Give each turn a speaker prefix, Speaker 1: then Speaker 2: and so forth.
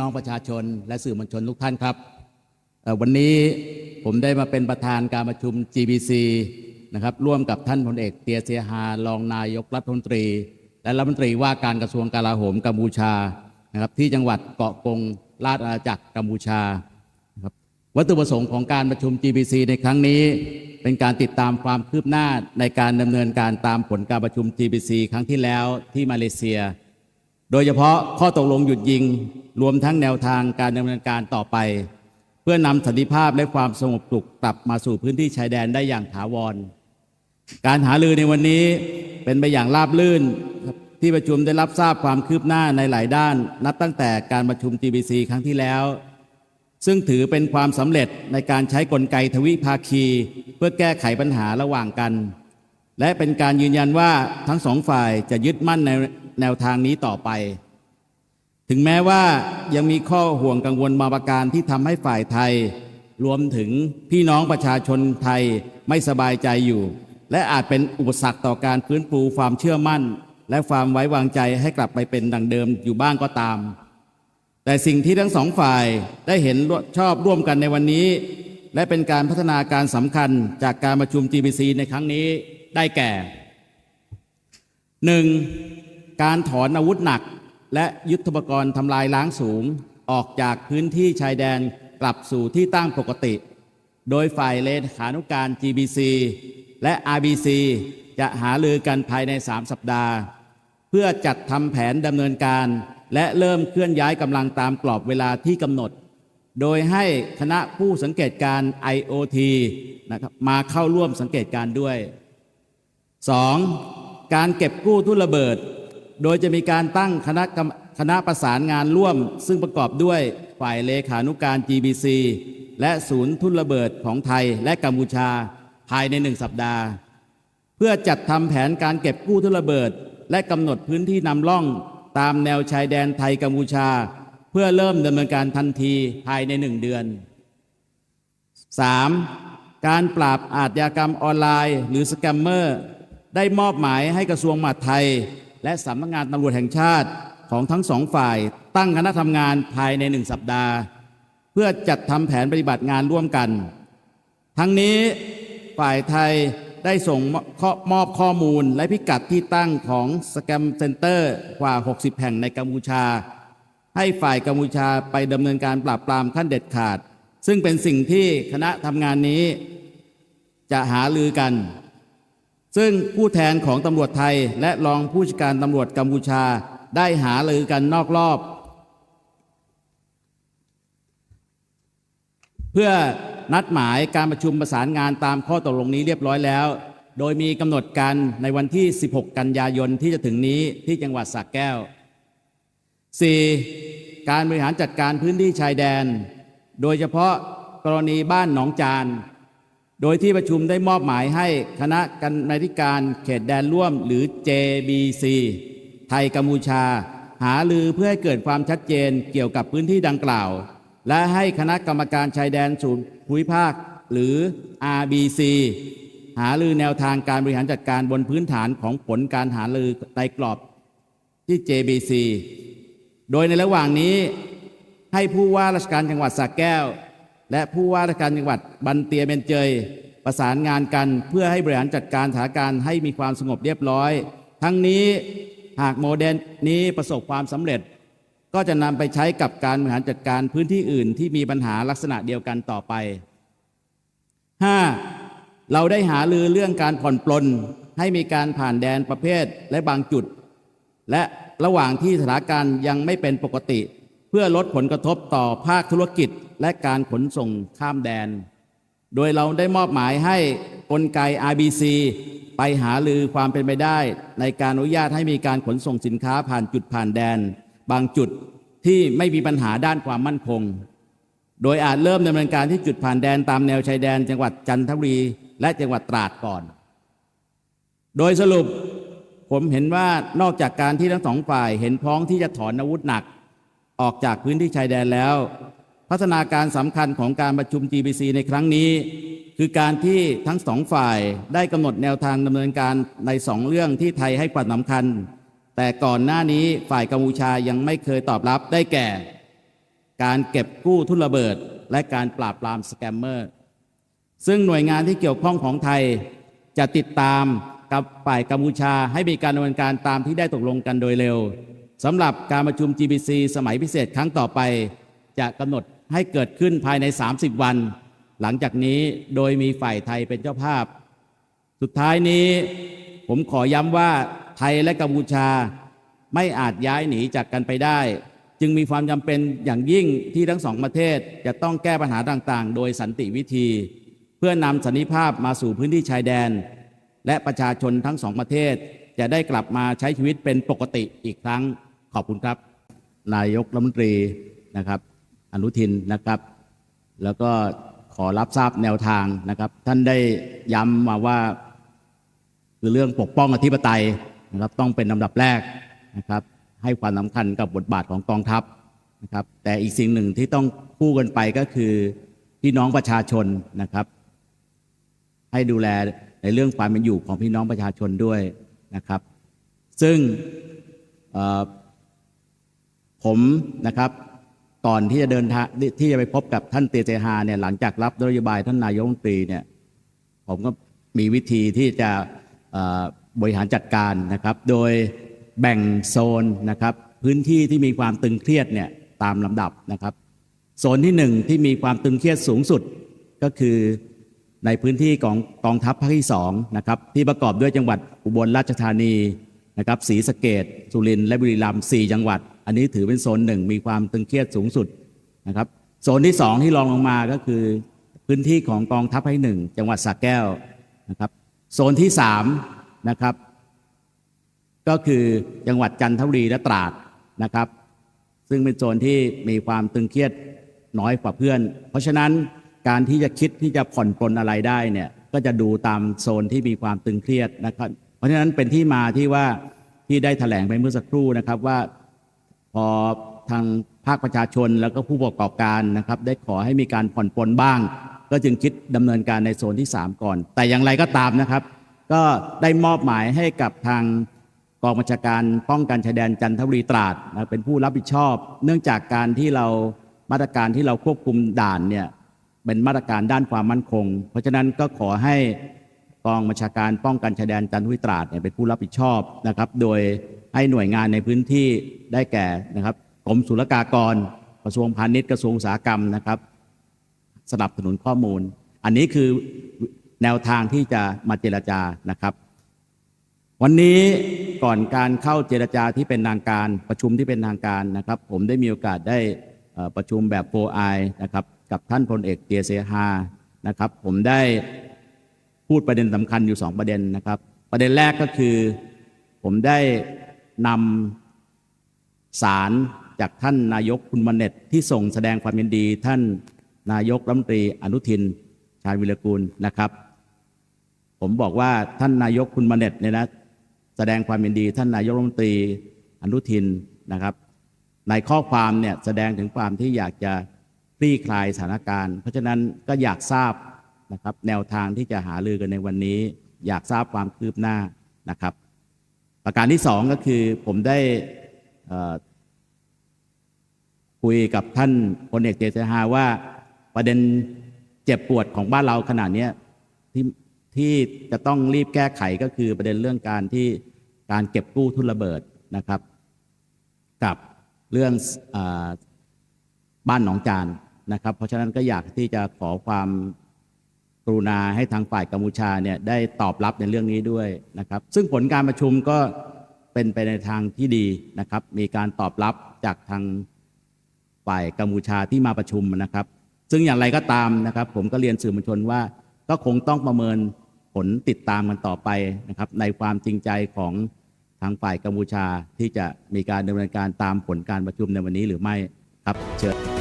Speaker 1: น้องประชาชนและสื่อมวลชนทุกท่านครับ วันนี้ผมได้มาเป็นประธานการประชุม GBC นะครับร่วมกับท่านพลเอกเตียเสียฮารองนายกรัฐมนตรี และรัฐมนตรีว่าการกระทรวงกลาโหมกัมพูชานะครับที่จังหวัดเกาะกงราชอาณาจักรกัมพูชานะครับวัตถุประสงค์ของการประชุม GBC ในครั้งนี้ เป็นการติดตามความคืบหน้าในการดำเนินการตามผลการประชุม GBC ครั้งที่แล้วที่มาเลเซีย โดยเฉพาะข้อตกลงหยุดยิง รวมทั้งแนวทางการดำเนินการต่อไป เพื่อนำสันติภาพและความสงบสุขกลับมาสู่พื้นที่ชายแดนได้อย่างถาวร การหารือในวันนี้เป็นไปอย่างราบรื่นที่ประชุมได้รับทราบความคืบหน้าในหลายด้าน นับตั้งแต่การประชุม GBC ครั้งที่แล้ว ซึ่งถือเป็นความสำเร็จในการใช้กลไกทวิภาคี เพื่อแก้ไขปัญหาระหว่างกัน และเป็นการยืนยันว่าทั้งสองฝ่ายจะยึดมั่นใน แนวทางนี้ต่อไป ถึงแม้ว่ายังมีข้อห่วงกังวลบาประการที่ทำให้ฝ่ายไทย รวมถึงพี่น้องประชาชนไทยไม่สบายใจอยู่ และอาจเป็นอุปสรรคต่อการฟื้นฟูความเชื่อมั่น และความไว้วางใจให้กลับไปเป็นดังเดิมอยู่บ้างก็ตาม แต่สิ่งที่ทั้งสองฝ่ายได้เห็นชอบร่วมกันในวันนี้ และเป็นการพัฒนาการสำคัญจากการประชุม GBC ในครั้งนี้ได้แก่ 1. การถอนอาวุธหนัก และยุทธปกรณ์ทำลายล้างสูงออกจากพื้นที่ชายแดนกลับสู่ที่ตั้งปกติ โดยฝ่ายเลขานุการ GBC และ RBC จะหาลือกันภายใน 3 สัปดาห์ เพื่อจัดทำแผนดำเนินการ และเริ่มเคลื่อนย้ายกำลังตามกรอบเวลาที่กำหนด โดยให้คณะผู้สังเกตการ IOT นะครับมาเข้าร่วมสังเกตการด้วย 2. การเก็บกู้ทุนระเบิด โดยจะมีการตั้งคณะคณะประสานงานร่วม ซึ่งประกอบด้วยฝ่ายเลขานุการ GBC และศูนย์ทุนระเบิดของไทยและกัมพูชาภายในหนึ่งสัปดาห์ เพื่อจัดทำแผนการเก็บกู้ทุนระเบิด และกำหนดพื้นที่นำร่องตามแนวชายแดนไทยกัมพูชา เพื่อเริ่มดำเนินการทันทีภายในหนึ่งเดือน 3. การปราบอาชญากรรมออนไลน์ หรือสแกมเมอร์ ได้มอบหมายให้กระทรวงมหาดไทย และสำนักงานตำรวจแห่งชาติของทั้งสองฝ่าย ตั้งคณะทำงานภายในหนึ่งสัปดาห์ เพื่อจัดทำแผนปฏิบัติงานร่วมกัน ทั้งนี้ฝ่ายไทยได้ส่งมอบข้อมูลและพิกัดที่ตั้งของสแกมเซ็นเตอร์กว่า 60 แห่งในกัมพูชา ให้ฝ่ายกัมพูชาไปดำเนินการปราบปรามขั้นเด็ดขาด ซึ่งเป็นสิ่งที่คณะทำงานนี้จะหาลือกัน ซึ่งผู้แทนของตำรวจไทยและรองผู้จัดการตำรวจกัมพูชาได้หาลือกันนอกรอบ เพื่อนัดหมายการประชุมประสานงานตามข้อตกลงนี้เรียบร้อยแล้ว โดยมีกำหนดการในวันที่ 16 กันยายนที่จะถึงนี้ที่จังหวัดสระแก้ว 4. การบริหารจัดการพื้นที่ชายแดน โดยเฉพาะกรณีบ้านหนองจาน โดยที่ประชุมได้มอบหมายให้คณะกรรมาธิการเขตแดนร่วมหรือ JBC ไทยกัมพูชา หาลือเพื่อให้เกิดความชัดเจนเกี่ยวกับพื้นที่ดังกล่าว และให้คณะกรรมการชายแดนศูนย์ภูมิภาค หรือ RBC หาลือแนวทางการบริหารจัดการบนพื้นฐานของผลการหาลือในกรอบที่ JBC โดยในระหว่างนี้ให้ผู้ว่าราชการจังหวัดสระแก้ว และผู้ว่าราชการจังหวัดบันเตียเบนเจย ประสานงานกันเพื่อให้บริหารจัดการสถานการณ์ให้มีความสงบเรียบร้อย ทั้งนี้หากโมเดลนี้ประสบความสำเร็จ ก็จะนำไปใช้กับการบริหารจัดการพื้นที่อื่นที่มีปัญหาลักษณะเดียวกันต่อไป 5. เราได้หาลือเรื่องการผ่อนปลนให้มีการผ่านแดนประเภทและบางจุด และระหว่างที่สถานการณ์ยังไม่เป็นปกติ เพื่อลดผลกระทบต่อภาคธุรกิจ และการขนส่งข้ามแดน โดยเราได้มอบหมายให้กลไก RBC ไปหาลือความเป็นไปได้ ในการอนุญาตให้มีการขนส่งสินค้าผ่านจุดผ่านแดน บางจุดที่ไม่มีปัญหาด้านความมั่นคง โดยอาจเริ่มดำเนินการที่จุดผ่านแดนตามแนวชายแดน จังหวัดจันทบุรีและจังหวัดตราดก่อน โดยสรุปผมเห็นว่านอกจากการที่ทั้งสองฝ่ายเห็นพ้องที่จะถอนอาวุธหนัก ออกจากพื้นที่ชายแดนแล้ว พัฒนาการสำคัญของการประชุม GBC ในครั้งนี้ คือการที่ทั้งสองฝ่ายได้กำหนดแนวทางดำเนินการในสองเรื่องที่ไทยให้ความสำคัญ แต่ก่อนหน้านี้ฝ่ายกัมพูชายังไม่เคยตอบรับได้แก่ การเก็บกู้ทุนระเบิด และการปราบปรามสแกมเมอร์ ซึ่งหน่วยงานที่เกี่ยวข้องของไทยจะติดตามกับฝ่ายกัมพูชาให้มีการดำเนินการตามที่ได้ตกลงกันโดยเร็วสำหรับการประชุม GBC สมัยพิเศษครั้งต่อไปจะกำหนด ให้เกิดขึ้นภายใน 30 วัน หลังจากนี้โดยมีฝ่ายไทยเป็นเจ้าภาพ สุดท้ายนี้ผมขอย้ำว่าไทยและกัมพูชาไม่อาจย้ายหนีจากกันไปได้ จึงมีความจำเป็นอย่างยิ่งที่ทั้งสองประเทศจะต้องแก้ปัญหาต่างๆ โดยสันติวิธี เพื่อนำสันติภาพมาสู่พื้นที่ชายแดน และประชาชนทั้งสองประเทศจะได้กลับมาใช้ชีวิตเป็นปกติอีกครั้งขอบคุณครับ นายกรัฐมนตรีนะครับ อนุทินนะครับ แล้วก็ขอรับทราบแนวทางนะครับ ท่านได้ย้ำมาว่า คือเรื่องปกป้องอธิปไตยนะครับ ต้องเป็นลำดับแรกนะครับ ให้ความสำคัญกับบทบาทของกองทัพนะครับ แต่อีกสิ่งหนึ่งที่ต้องคู่กันไปก็คือพี่น้องประชาชนนะครับ ให้ดูแลในเรื่องความเป็นอยู่ของพี่น้องประชาชนด้วยนะครับ ซึ่งผมนะครับ ก่อนที่จะเดินทางที่จะไปพบกับท่านเตเจฮาเนี่ยหลังจากรับนโยบายท่านนายกรัฐมนตรีเนี่ยผมก็มีวิธีที่จะบริหารจัดการนะครับ โดยแบ่งโซนนะครับ พื้นที่ที่มีความตึงเครียดเนี่ยตามลำดับนะครับ โซนที่หนึ่งที่มีความตึงเครียดสูงสุดก็คือในพื้นที่ของกองทัพภาคที่สองนะครับที่ประกอบด้วยจังหวัดอุบลราชธานีนะครับศรีสะเกดสุรินทร์และบุรีรัมย์สี่จังหวัด อันนี้ถือเป็นโซนหนึ่งมีความตึงเครียดสูงสุดนะครับ โซนที่สองที่รองลงมาก็คือพื้นที่ของกองทัพภาคที่หนึ่งจังหวัดสระแก้วนะครับ โซนที่สามนะครับ ก็คือจังหวัดจันทบุรีและตราดนะครับ ซึ่งเป็นโซนที่มีความตึงเครียดน้อยกว่าเพื่อน เพราะฉะนั้นการที่จะคิดที่จะผ่อนปลนอะไรได้เนี่ยก็จะดูตามโซนที่มีความตึงเครียดนะครับ เพราะฉะนั้นเป็นที่มาที่ว่าที่ได้แถลงไปเมื่อสักครู่นะครับว่า พอทางภาคประชาชนแล้วก็ผู้ประกอบการนะครับ ได้ขอให้มีการผ่อนปลนบ้าง ก็จึงคิดดำเนินการในโซนที่ 3 ก่อน แต่อย่างไรก็ตามนะครับ ก็ได้มอบหมายให้กับทางกองบัญชาการป้องกันชายแดนจันทบุรีตราดนะเป็นผู้รับผิดชอบ เนื่องจากการที่เรามาตรการที่เราควบคุมด่านเนี่ยเป็นมาตรการด้านความมั่นคง เพราะฉะนั้นก็ขอให้ กองบัญชาการป้องกันชายแดนจันทบุรีตราดเนี่ยเป็นผู้รับผิดชอบนะครับ โดยให้หน่วยงานในพื้นที่ได้แก่นะครับกรมศุลกากร กระทรวงพาณิชย์กระทรวงอุตสาหกรรมนะครับ สนับสนุนข้อมูล อันนี้คือแนวทางที่จะมาเจรจานะครับ วันนี้ก่อนการเข้าเจรจาที่เป็นทางการประชุมที่เป็นทางการนะครับ ผมได้มีโอกาสได้ประชุมแบบโฟไอนะครับกับท่านพลเอกเตียเซฮานะครับ ผมได้ พูดประเด็นสำคัญอยู่สองประเด็นนะครับ ประเด็นแรกก็คือผมได้นำสารจากท่านนายกคุณมเน็ตที่ส่งแสดงความยินดี ท่านนายกรัฐมนตรีอนุทิน ชาญวิรกูลนะครับ ผมบอกว่าท่านนายกคุณมเน็ตเนี่ยนะแสดงความยินดี ท่านนายกรัฐมนตรีอนุทินนะครับ ในข้อความเนี่ยแสดงถึงความที่อยากจะคลี่คลายสถานการณ์ เพราะฉะนั้นก็อยากทราบ นะครับ แนวทางที่จะหารือกันในวันนี้ อยากทราบความคืบหน้านะครับ ประการที่สองก็คือผมได้คุยกับท่านพลเอกเจษฎาว่าประเด็นเจ็บปวดของบ้านเราขนาดนี้ที่ที่จะต้องรีบแก้ไขก็คือประเด็นเรื่องการที่การเก็บกู้ทุนระเบิดนะครับ กับเรื่องอบ้านหนองจานนะครับ เพราะฉะนั้นก็อยากที่จะขอความ รุณาให้ทางฝ่ายกัมพูชาเนี่ยได้ตอบรับในเรื่องนี้ด้วยนะครับ ซึ่งผลการประชุมก็เป็นไปในทางที่ดีนะครับ มีการตอบรับจากทางฝ่ายกัมพูชาที่มาประชุมนะครับ ซึ่งอย่างไรก็ตามนะครับ ผมก็เรียนสื่อมวลชนว่า ก็คงต้องประเมินผลติดตามกันต่อไปนะครับ ในความจริงใจของทางฝ่ายกัมพูชาที่จะมีการดำเนินการตามผลการประชุมในวันนี้หรือไม่ครับเชิญ